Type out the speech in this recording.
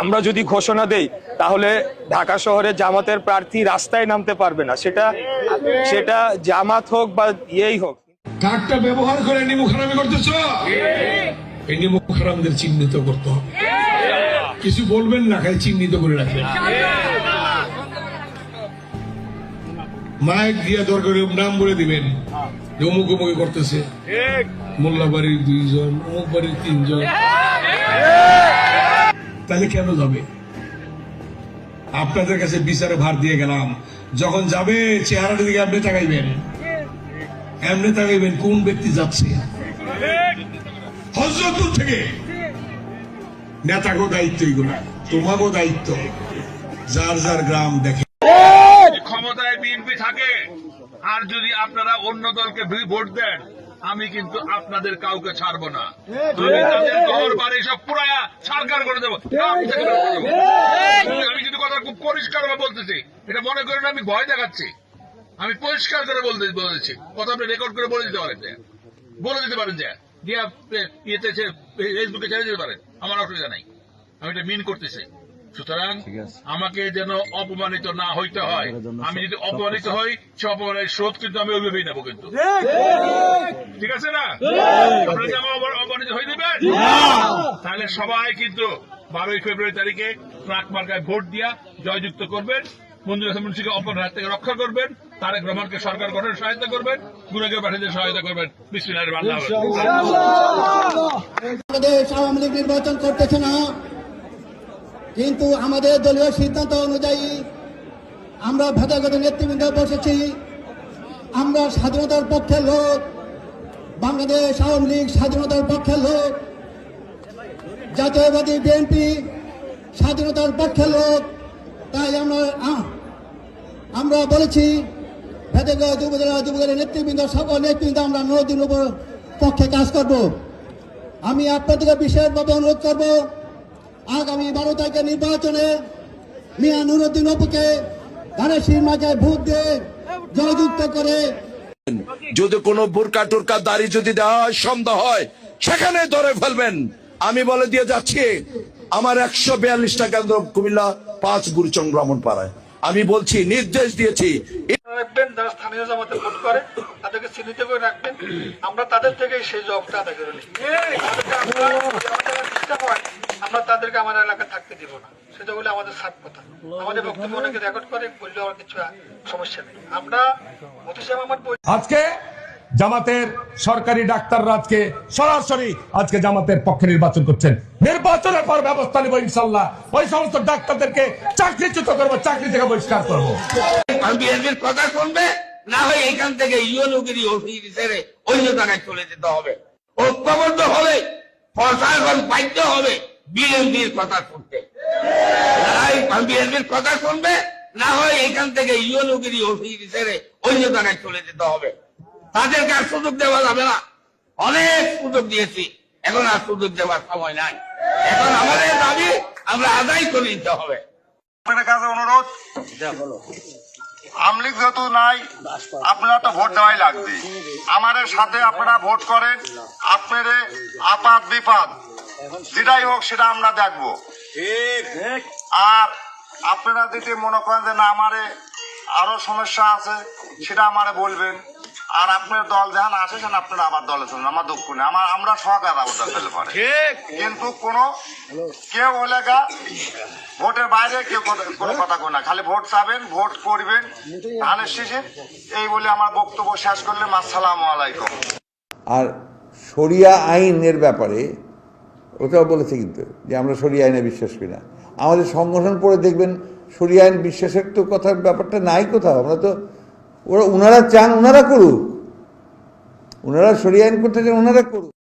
আমরা যদি ঘোষণা দেই, তাহলে ঢাকা শহরে জামাতের প্রার্থী রাস্তায় নামতে পারবে না। সেটা সেটা জামাত হোক বা ইয়েই হোক। কার্ডটা ব্যবহার করে নিমু খারামি করতেছ? এই নিমু খারামদের চিহ্নিত করতে হবে। কিছু বলবেন না, খালি চিহ্নিত করে রাখবেন। মাইক দিয়ে দরকার নাম বলে দিবেন। যে অমুক অমুক করতেছে। মোল্লা বাড়ির দুইজন, অমুক বাড়ির তিনজন। তাহলে কেন যাবে? আপনাদের কাছে বিচারে ভার দিয়ে গেলাম। যখন যাবে চেহারাটা দিকে আপনি তাকাইবেন। এমনি তাকাইবেন, কোন ব্যক্তি যাচ্ছে? হজরতুল থেকে। নেতাগো দায়িত্ব এগুলো, তোমাগো দায়িত্ব। যার যার গ্রাম দেখে। ক্ষমতায় বিএনপি থাকে, আর যদি আপনারা অন্য দলকে ভোট দেন আমি কিন্তু আপনাদের কাউকে ছাড়বো না আমি তাদের ঘর বাড়ি সব পুরায়া সরকার করে দেবো আমি কিন্তু কথা খুব পরিষ্কার ভাবে বলতেছি এটা মনে করেন আমি ভয় দেখাচ্ছি আমি পরিষ্কার করে বলতে বলেছি কথা আপনি রেকর্ড করে বলে দিতে পারেন যে বলে দিতে পারেন যে দিয়া ইয়েতে ফেসবুকে ছেড়ে দিতে পারেন আমার অসুবিধা নাই আমি এটা মিন করতেছি সুতরাং আমাকে যেন অপমানিত না হইতে হয় আমি যদি অপমানিত হই সে অপমানের শোধ কিন্তু আমি ওইভাবেই নেব কিন্তু ঠিক আছে না? আপনারা অপমান- অপমানিত হয়ে দেবেন তাহলে সবাই কিন্তু বারোই ফেব্রুয়ারি তারিখে ট্রাক মার্কায় ভোট দিয়া জয়যুক্ত করবেন। মঞ্জুর হাসান মুন্সিকে অপমানের হাত থেকে রক্ষা করবেন। তারেক রহমানকে সরকার গঠনের সহায়তা করবেন। গুণাগে পাঠিয়ে সহায়তা করবেন। বাংলা বাংলাদেশ আওয়ামী লীগ নির্বাচন করতেছে না। কিন্তু আমাদের দলীয় সিদ্ধান্ত অনুযায়ী আমরা ভেদাগত নেতৃবৃন্দ বসেছি। আমরা স্বাধীনতার পক্ষের লোক। বাংলাদেশ আওয়ামী লীগ স্বাধীনতার পক্ষের লোক, জাতীয়বাদী বিএনপি স্বাধীনতার পক্ষের লোক। তাই আমরা আমরা বলেছি ভেদাগত যুবদলা যুবদলের নেতৃবৃন্দ, সকল নেতৃবৃন্দ, আমরা নদীর উপর পক্ষে কাজ করব। আমি আপনাদেরকে বিশেষভাবে অনুরোধ করব, আগামী বারো তারিখের নির্বাচনে মিয়া নুরুদ্দিন অপুকে ধানের মাঝে ভোট দিয়ে জয়যুক্ত করে যদি কোনো বোরকা টোরকা দাড়ি যদি দেওয়া সন্দেহ হয় সেখানে ধরে ফেলবেন। আমি বলে দিয়ে যাচ্ছি, আমার একশো বিয়াল্লিশটা কেন্দ্র কুমিল্লা পাঁচ গুরুচং ভ্রমণ পাড়ায়। আমি বলছি, নির্দেশ দিয়েছি, রাখবেন, যারা স্থানীয় জামাতে ভোট করে, তাদেরকে চিহ্নিত করে রাখবেন। আমরা তাদের থেকে সেই জবটা আমরা তাদেরকে আমাদের এলাকায় থাকতে দিব না। সেটা বলে আমাদের সাত কথা আমাদের বক্তব্য অনেকে রেকর্ড করে বললে আমার কিছু সমস্যা নেই। আমরা আমার আজকে জামাতের সরকারি ডাক্তাররা আজকে সরাসরি আজকে জামাতের পক্ষে নির্বাচন করছেন। নির্বাচনের পর ব্যবস্থা নেব ইনশাল্লাহ। ওই সমস্ত ডাক্তারদেরকে চাকরিচ্যুত করব চাকরি থেকে বহিষ্কার করব। বিএনপির কথা শুনবে না হয় এখান থেকে ইউনুগিরি অফিস ছেড়ে অন্য জায়গায় চলে যেতে হবে। ঐক্যবদ্ধ হবে প্রশাসন বাধ্য হবে। বিএনপির কথা শুনতে। বিএনপির কথা শুনবে, না হয় এখান থেকে ইউনুগিরি অফিস ছেড়ে অন্য জায়গায় চলে যেতে হবে। তাদেরকে আর সুযোগ দেওয়া যাবে না। অনেক সুযোগ দিয়েছি, এখন আর সুযোগ দেওয়ার সময় নাই। এখন আমাদের দাবি, আমরা আদায় করে নিতে হবে। আপনারা তো ভোট দেওয়াই লাগবে। আমাদের সাথে আপনারা ভোট করেন আপনারে আপাত বিপাদ যেটাই হোক সেটা আমরা দেখব। আর আপনারা যদি মনে করেন যে না আমারে আরও সমস্যা আছে সেটা আমারে বলবেন। আর আপনার দল যখন আসে সেখানে আপনারা আমার দলে চলুন আমার দুঃখ নেই। আমার আমরা সহকার আবদ্ধ ফেলে পারে। কিন্তু কোনো কেউ হলে গা ভোটের বাইরে কেউ কোনো কথা কয় না। খালি ভোট চাবেন ভোট করবেন ধানের শেষে এই বলে আমার বক্তব্য শেষ করলাম। আসসালামু আলাইকুম। আর শরিয়া আইনের ব্যাপারে ওটাও বলেছে কিন্তু, যে আমরা সরি আইনে বিশ্বাস করি না। আমাদের সংগঠন পড়ে দেখবেন সরি আইন বিশ্বাসের তো কথার ব্যাপারটা নাই কোথাও। আমরা তো, ওরা ওনারা চান ওনারা করুক। ওনারা সরি আইন করতে চান ওনারা করুক।